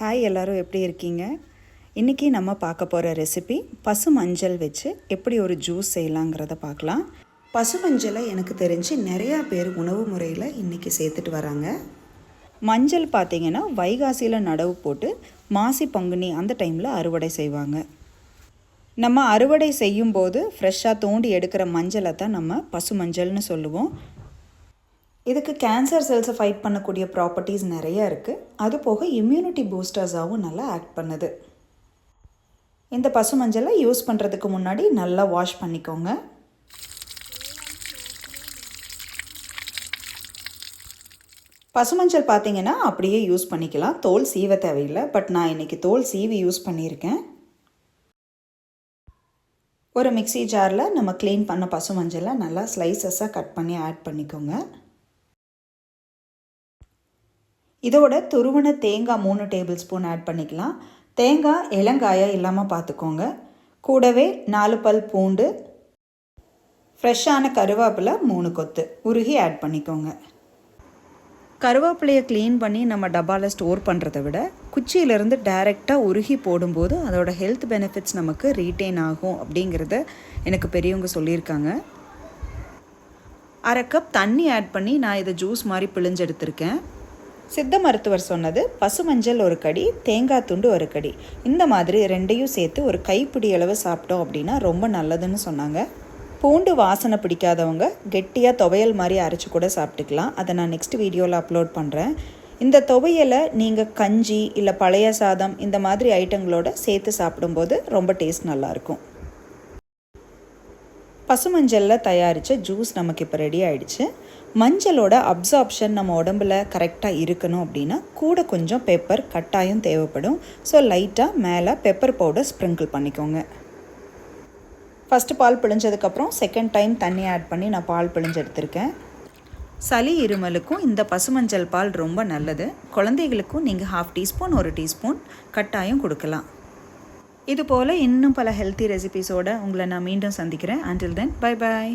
Hi எல்லோரும் எப்படி இருக்கீங்க? இன்றைக்கி நம்ம பார்க்க போகிற ரெசிபி பசு மஞ்சள் வச்சு எப்படி ஒரு ஜூஸ் செய்யலாங்கிறத பார்க்கலாம். பசு மஞ்சளை எனக்கு தெரிஞ்சு நிறையா பேர் உணவு முறையில் இன்றைக்கி சேர்த்துட்டு வராங்க. மஞ்சள் பார்த்திங்கன்னா வைகாசியில் நடவு போட்டு மாசி பங்குனி அந்த டைமில் அறுவடை செய்வாங்க. நம்ம அறுவடை செய்யும்போது ஃப்ரெஷ்ஷாக தோண்டி எடுக்கிற மஞ்சளை தான் நம்ம பசு மஞ்சள்னு சொல்லுவோம். இதுக்கு கேன்சர் செல்ஸை ஃபைட் பண்ணக்கூடிய ப்ராப்பர்ட்டிஸ் நிறைய இருக்குது அது போக இம்யூனிட்டி பூஸ்டர்ஸாகவும் நல்லா ஆக்ட் பண்ணுது. இந்த பசு மஞ்சளை யூஸ் பண்ணுறதுக்கு முன்னாடி நல்லா வாஷ் பண்ணிக்கோங்க. பசுமஞ்சள் பார்த்தீங்கன்னா அப்படியே யூஸ் பண்ணிக்கலாம். தோல் சீவ தேவையில்லை. பட் நான் இன்றைக்கி தோல் சீவி யூஸ் பண்ணியிருக்கேன். ஒரு மிக்சி ஜாரில் நம்ம க்ளீன் பண்ண பசு மஞ்சளை நல்லா ஸ்லைசஸாக கட் பண்ணி ஆட் பண்ணிக்கோங்க. இதோட துருவன தேங்காய் மூணு டேபிள் ஸ்பூன் ஆட் பண்ணிக்கலாம். தேங்காய் இளங்காயாக இல்லாமல் பார்த்துக்கோங்க கூடவே நாலு பல் பூண்டு ஃப்ரெஷ்ஷான கருவேப்பிலை மூணு கொத்து உருகி ஆட் பண்ணிக்கோங்க. கருவேப்பிலையை க்ளீன் பண்ணி நம்ம டப்பாவில் ஸ்டோர் பண்ணுறத விட குச்சியிலேருந்து டைரெக்டாக உருகி போடும்போது அதோட ஹெல்த் பெனிஃபிட்ஸ் நமக்கு ரீட்டைன் ஆகும் அப்படிங்கிறத எனக்கு பெரியவங்க சொல்லியிருக்காங்க. அரை கப் தண்ணி ஆட் பண்ணி நான் இதை ஜூஸ் மாதிரி பிழிஞ்செடுத்திருக்கேன் சித்த மருத்துவர் சொன்னது பசுமஞ்சள் ஒரு கடி தேங்காய் துண்டு ஒரு கடி. இந்த மாதிரி ரெண்டையும் சேர்த்து ஒரு கைப்பிடி அளவு சாப்பிட்டோம் அப்படின்னா ரொம்ப நல்லதுன்னு சொன்னாங்க. பூண்டு வாசனை பிடிக்காதவங்க கெட்டியாக துவையல் மாதிரி அரைச்சி கூட சாப்பிட்டுக்கலாம். அதை நான் நெக்ஸ்ட் வீடியோவில் அப்லோட் பண்ணுறேன் இந்த துவையலை நீங்கள் கஞ்சி இல்லை பழைய சாதம் இந்த மாதிரி ஐட்டங்களோட சேர்த்து சாப்பிடும்போது ரொம்ப டேஸ்ட் நல்லாயிருக்கும் பசுமஞ்சளில் தயாரித்த ஜூஸ் நமக்கு இப்போ ரெடி ஆயிடுச்சு. மஞ்சளோட அப்சார்ப்ஷன் நம்ம உடம்புல கரெக்டாக இருக்கணும் அப்படின்னா கூட கொஞ்சம் பெப்பர் கட்டாயம் தேவைப்படும். ஸோ லைட்டாக மேலே பெப்பர் பவுடர் ஸ்ப்ரிங்கிள் பண்ணிக்கோங்க. ஃபஸ்ட்டு பால் பிழிஞ்சதுக்கப்புறம் செகண்ட் டைம் தண்ணி ஆட் பண்ணி நான் பால் பிழிஞ்சு எடுத்திருக்கேன். சளி இருமலுக்கும் இந்த பசுமஞ்சள் பால் ரொம்ப நல்லது. குழந்தைகளுக்கும் நீங்கள் ஹாஃப் டீஸ்பூன் ஒரு டீஸ்பூன் கட்டாயம் கொடுக்கலாம். இது போல் இன்னும் பல ஹெல்த்தி ரெசிபிஸோடு உங்களை நான் மீண்டும் சந்திக்கிறேன். Until then bye bye